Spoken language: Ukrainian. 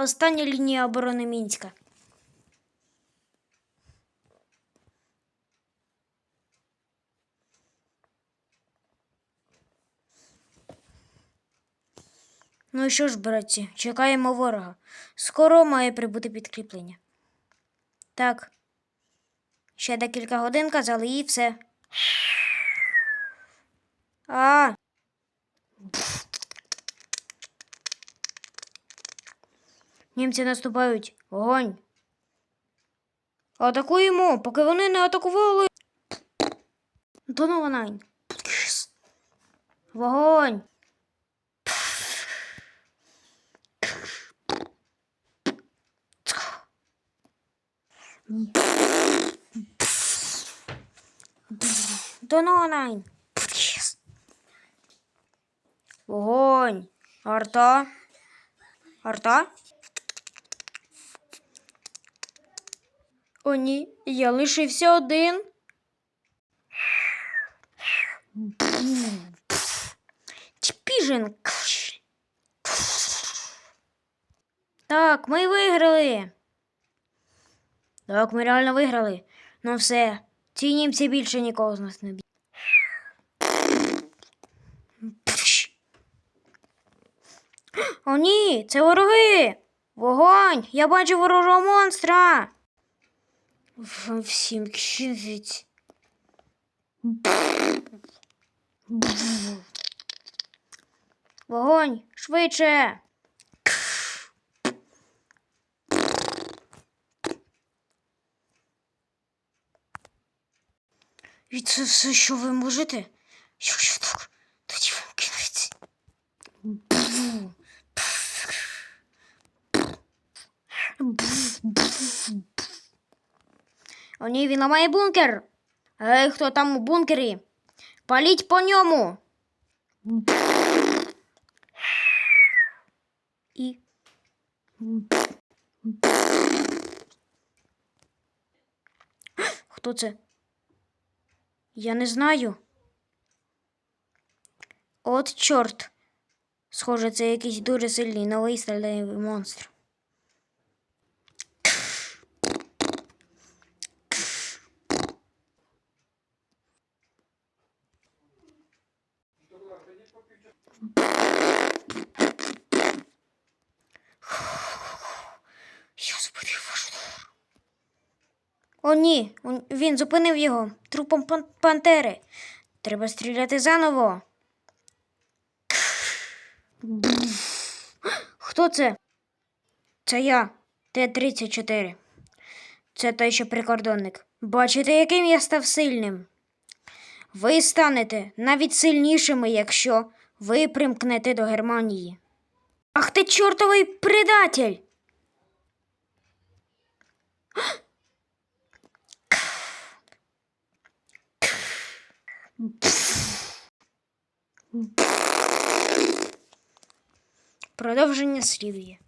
Остання лінія оборони Мінська. Ну що ж, братці, чекаємо ворога. Скоро має прибути підкріплення. Так. Ще декілька годин казали і все. А. Німці наступають. Вогонь. Атакуємо, поки вони не атакували. Донова. Вогонь. Донова найн. Вогонь. Арта. Арта? О, ні, я лишився один. Чпіжин. Так, ми виграли. Так, ми реально виграли. Ну все, ці німці більше нікого з нас не б'ють. О, ні, це вороги. Вогонь! Я бачу ворожого монстра. В- Всім кшивіть. Вогонь, швидше. І це все, що ви можете? Якщо так, тоді вам кінець. О, ні, він ламає бункер. Ей, хто там у бункері? Паліть по ньому. І. Хто це? Я не знаю. От чорт. Схоже, це якийсь дуже сильний новий стальний монстр. Я зупинив ваш удар. О, ні, він зупинив його трупом пан- пантери. Треба стріляти заново. Хто це? Це я, Т-34. Це той, що прикордонник. Бачите, яким я став сильним? Ви станете навіть сильнішими, якщо ви примкнете до Германії. Ах ти чортовий предатель! Продовження слів є.